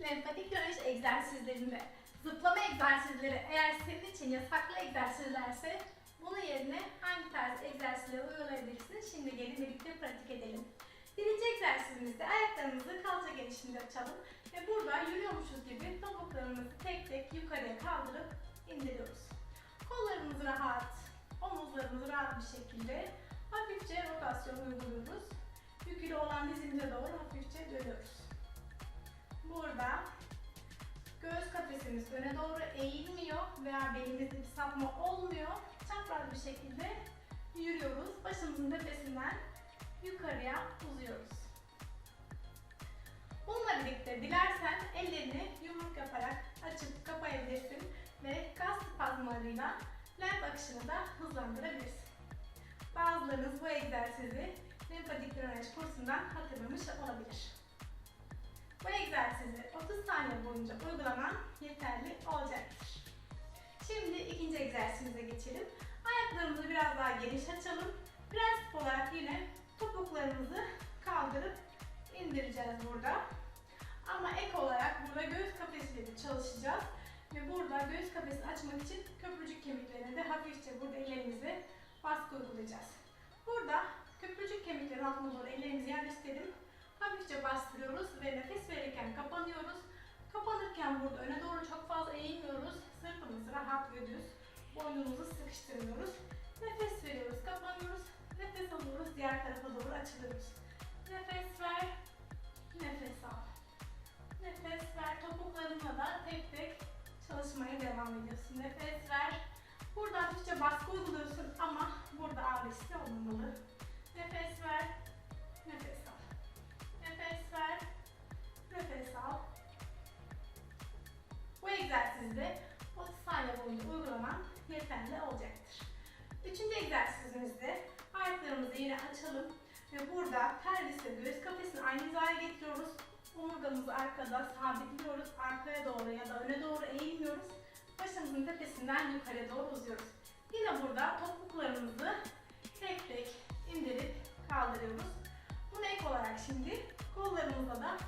Lenfatik drenaj egzersizlerinde zıplama egzersizleri eğer senin için yasaklı egzersizlerse bunun yerine hangi tarz egzersizleri uygulayabilirsin? Şimdi gelin birlikte pratik edelim. Birinci egzersizimizde ayaklarımızı kalça genişliğinde açalım ve burada yürüyormuşuz gibi topuklarımızı tek tek yukarıya kaldırıp indiriyoruz. Kollarımız rahat, omuzlarımız rahat bir şekilde hafifçe rotasyon uyguluyoruz. Yükülü olan dizimize doğru hafifçe dönüyoruz. Kafesimiz öne doğru eğilmiyor veya belimizde bir sapma olmuyor. Çapraz bir şekilde yürüyoruz. Başımızın tepesinden yukarıya uzuyoruz. Bununla birlikte dilersen ellerini yumruk yaparak açıp kapayabilirsin ve kas spazmlarıyla lenf akışını da hızlandırabilirsin. Bazılarınız bu egzersizi lenfatik drenaj kursundan hatırlamış olabilir. Boyunca uygulaman yeterli olacaktır. Şimdi ikinci egzersizimize geçelim. Ayaklarımızı biraz daha geniş açalım. Prensip olarak yine topuklarımızı kaldırıp indireceğiz burada. Ama ek olarak burada göğüs kafesiyle de çalışacağız. Ve burada göğüs kafesini açmak için köprücük kemiklerine de hafifçe burada ellerimizi baskı uygulayacağız. Burada köprücük kemiklerin altına doğru ellerimizi yerleştirelim. Hafifçe bastırıyoruz ve nefes verirken kapanıyoruz. Kapanırken burada öne doğru çok fazla eğilmiyoruz. Sırtımız rahat ve düz. Boynumuzu sıkıştırmıyoruz. Nefes veriyoruz, kapanıyoruz. Nefes alıyoruz, diğer tarafa doğru açılıyoruz. Nefes ver, nefes al. Nefes ver, topuklarınla da tek tek çalışmaya devam ediyorsun. Nefes ver. Burada hafifçe baskı uyguluyorsun ama uygulaman yeterli olacaktır. Üçüncü egzersizimizde ayaklarımızı yine açalım ve burada pelvis ve göğüs kafesini aynı hizaya getiriyoruz. Omurgamızı arkada sabitliyoruz. Arkaya doğru ya da öne doğru eğilmiyoruz. Başımızın tepesinden yukarıya doğru uzuyoruz. Yine burada topuklarımızı tek tek indirip kaldırıyoruz. Buna ek olarak şimdi kollarımızla da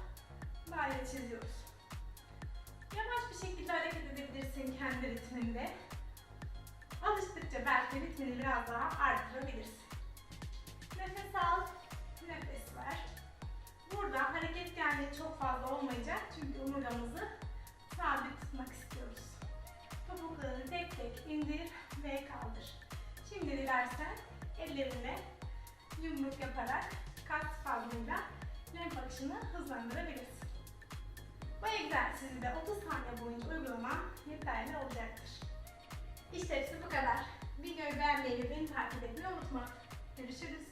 daire çiziyoruz. Yavaş bir şekilde hareket edebilirsin kendi ritminde. Alıştıkça belki ritmini biraz daha arttırabilirsin. Nefes al, nefes ver. Burada hareket yani çok fazla olmayacak çünkü omurgamızı sabit tutmak istiyoruz. Topuklarını tek tek indir ve kaldır. Şimdi dilersen ellerine yumruk yaparak kas spazmıyla lenf akışını hızlandırabilirsin. Bu egzersizi de 30 saniye boyunca uygulaman yeterli olacaktır. initiatives